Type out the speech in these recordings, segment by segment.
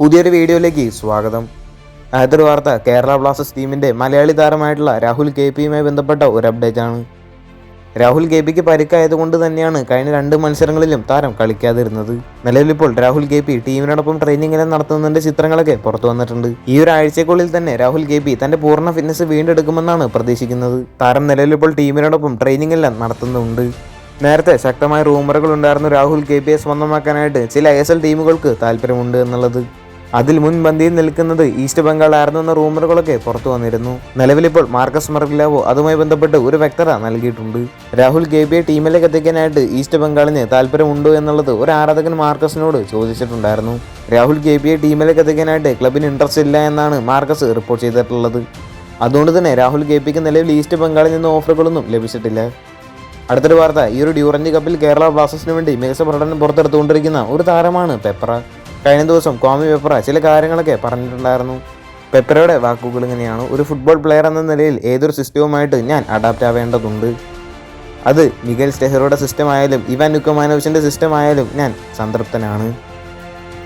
പുതിയൊരു വീഡിയോയിലേക്ക് സ്വാഗതം. ആദ്യത്തെ വാർത്ത കേരള ബ്ലാസ്റ്റേഴ്സ് ടീമിന്റെ മലയാളി താരമായിട്ടുള്ള രാഹുൽ കെ പിയുമായി ബന്ധപ്പെട്ട ഒരു അപ്ഡേറ്റ് ആണ്. രാഹുൽ കെ പിക്ക് പരിക്കായതുകൊണ്ട് തന്നെയാണ് കഴിഞ്ഞ രണ്ട് മത്സരങ്ങളിലും താരം കളിക്കാതിരുന്നത്. നിലവിലിപ്പോൾ രാഹുൽ കെ പി ടീമിനോടൊപ്പം ട്രെയിനിങ് എല്ലാം നടത്തുന്നതിന്റെ ചിത്രങ്ങളൊക്കെ പുറത്തു വന്നിട്ടുണ്ട്. ഈ ഒരു ആഴ്ചക്കുള്ളിൽ തന്നെ രാഹുൽ കെ പി തന്റെ പൂർണ ഫിറ്റ്നസ് വീണ്ടെടുക്കുമെന്നാണ് പ്രതീക്ഷിക്കുന്നത്. താരം നിലവിലിപ്പോൾ ടീമിനോടൊപ്പം ട്രെയിനിങ് എല്ലാം നടത്തുന്നുണ്ട്. നേരത്തെ ശക്തമായ റൂമറുകൾ ഉണ്ടായിരുന്നു രാഹുൽ കെ പിയെ സ്വന്തമാക്കാനായിട്ട്. ചില ഐ എസ് എൽ ടീമുകൾക്ക് താല്പര്യമുണ്ട് എന്നുള്ളത്. അതിൽ മുൻപന്തിയിൽ നിൽക്കുന്നത് ഈസ്റ്റ് ബംഗാൾ ആയിരുന്നു എന്ന റൂമറുകളൊക്കെ പുറത്തു വന്നിരുന്നു. നിലവിലിപ്പോൾ മാർക്കസ് മർഗിലാവോ അതുമായി ബന്ധപ്പെട്ട് ഒരു വ്യക്തത നൽകിയിട്ടുണ്ട്. രാഹുൽ ഗേബിയെ ടീമിലേക്ക് എത്തിക്കാനായിട്ട് ഈസ്റ്റ് ബംഗാളിന് താല്പര്യമുണ്ടോ എന്നുള്ളത് ഒരു ആരാധകൻ മാർക്കസിനോട് ചോദിച്ചിട്ടുണ്ടായിരുന്നു. രാഹുൽ ഗേബിയെ ടീമിലേക്ക് എത്തിക്കാനായിട്ട് ക്ലബിന് ഇൻട്രസ്റ്റ് ഇല്ല എന്നാണ് മാർക്കസ് റിപ്പോർട്ട് ചെയ്തിട്ടുള്ളത്. അതുകൊണ്ട് തന്നെ രാഹുൽ ഗേബിക്ക് നിലവിൽ ഈസ്റ്റ് ബംഗാളിൽ നിന്ന് ഓഫറുകളൊന്നും ലഭിച്ചിട്ടില്ല. അടുത്തൊരു വാർത്ത ഈ ഒരു ഡ്യൂറന്റ് കപ്പിൽ കേരള ബ്ലാസ്റ്റേഴ്സിന് വേണ്ടി മികച്ച പ്രകടനം പുറത്തെടുത്തുകൊണ്ടിരിക്കുന്ന ഒരു താരമാണ് പെപ്പറ കഴിഞ്ഞ ദിവസം കോമി പെപ്പറ ചില കാര്യങ്ങളൊക്കെ പറഞ്ഞിട്ടുണ്ടായിരുന്നു. പെപ്പറയുടെ വാക്കുകൾ ഇങ്ങനെയാണ് ഒരു ഫുട്ബോൾ പ്ലെയർ എന്ന നിലയിൽ ഏതൊരു സിസ്റ്റവുമായിട്ട് ഞാൻ അഡാപ്റ്റ് ആവേണ്ടതുണ്ട്. അത് മിഗൽ സ്റ്റെഹറോയുടെ സിസ്റ്റം ആയാലും ഇവാൻ നുക്കമാനോവിച്ചിന്റെ സിസ്റ്റം ആയാലും ഞാൻ സംതൃപ്തനാണ്.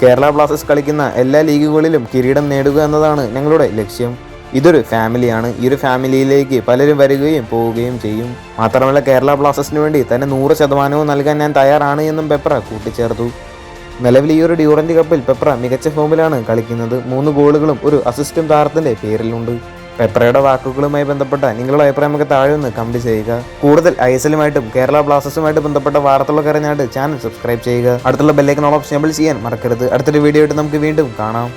കേരള ബ്ലാസ്റ്റേഴ്സ് കളിക്കുന്ന എല്ലാ ലീഗുകളിലും കിരീടം നേടുക എന്നതാണ് ഞങ്ങളുടെ ലക്ഷ്യം. ഇതൊരു ഫാമിലിയാണ്. ഈ ഒരു ഫാമിലിയിലേക്ക് പലരും വരികയും പോവുകയും ചെയ്യും. മാത്രമല്ല കേരള ബ്ലാസ്റ്റേഴ്സിന് വേണ്ടി തന്നെ നൂറ് ശതമാനവും നൽകാൻ ഞാൻ തയ്യാറാണ് എന്നും പെപ്പറ കൂട്ടിച്ചേർത്തു. നിലവിൽ ഈ ഒരു ഡ്യൂറന്റ് കപ്പിൽ പെപ്ര മികച്ച ഫോമിലാണ് കളിക്കുന്നത്. മൂന്ന് ഗോളുകളും ഒരു അസിസ്റ്റും താരത്തിന്റെ പേരിലുണ്ട്. പെപ്രയുടെ വാക്കുകളുമായി ബന്ധപ്പെട്ട നിങ്ങളുടെ അഭിപ്രായമൊക്കെ താഴെ ഒന്ന് കമന്റ് ചെയ്യുക. കൂടുതൽ ഐ എസ് എല്ലുമായിട്ടും കേരള ബ്ലാസ്റ്റേഴ്സുമായിട്ട് ബന്ധപ്പെട്ട വാർത്തകളൊക്കെ അറിഞ്ഞായിട്ട് ചാനൽ സബ്സ്ക്രൈബ് ചെയ്യുക. അടുത്തുള്ള ബെല്ലൈക്കൻ ഓപ്ഷൻ എബിൾ ചെയ്യാൻ മറക്കരുത്. അടുത്തൊരു വീഡിയോ ആയിട്ട് നമുക്ക് വീണ്ടും കാണാം.